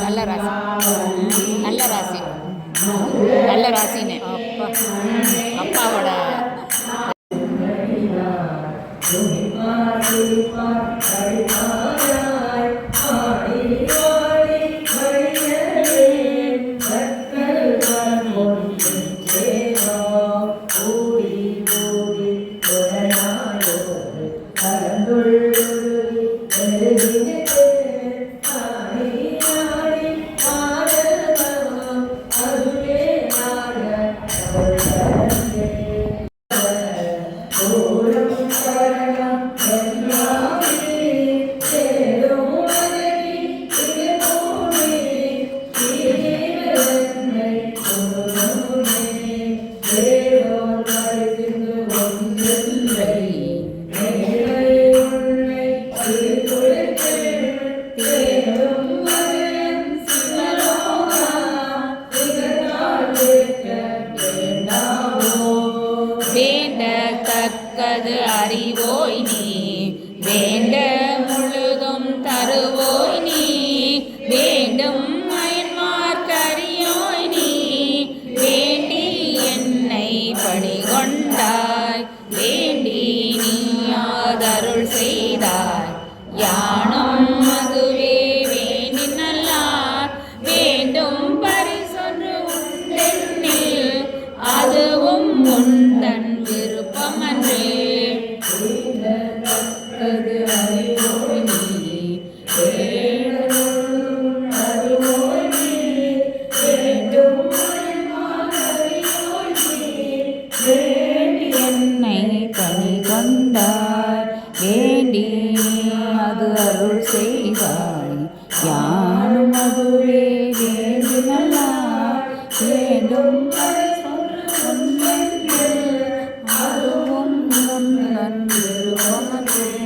நல்ல ராசி. நல்ல ராசி. நல்ல ராசின்னு. அப்பா. அப்பாவோட Thank you. தக்கது அறிவோய் நீ. அது அருள் செய்தாய் யானும் மதுரே வேண்டு நல்லா வேண்டும் அதுவும் நன்றி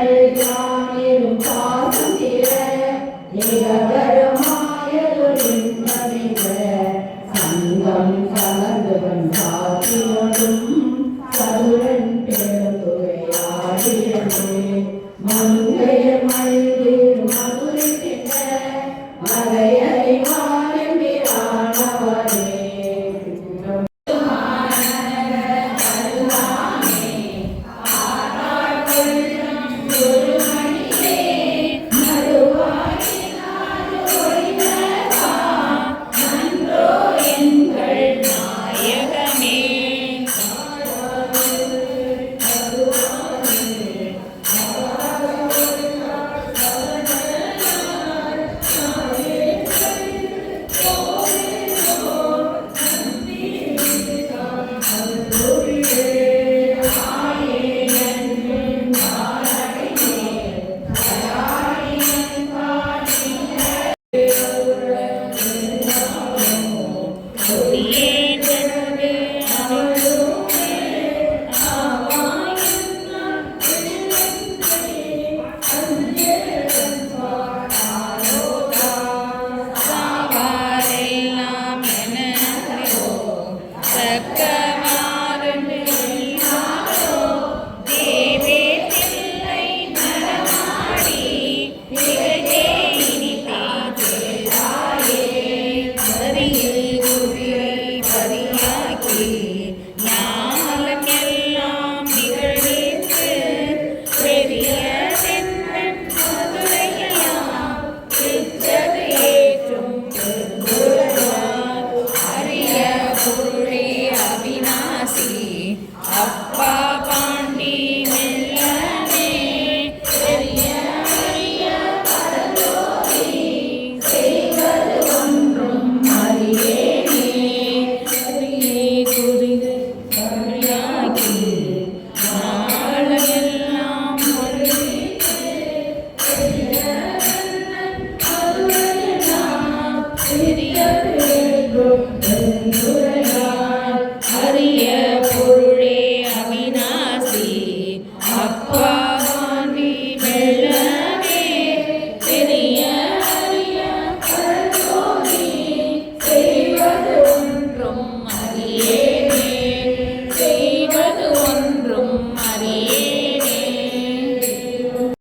விருப்பமன்றே சதுரன் பெருந்துரையாடியது மன் Amado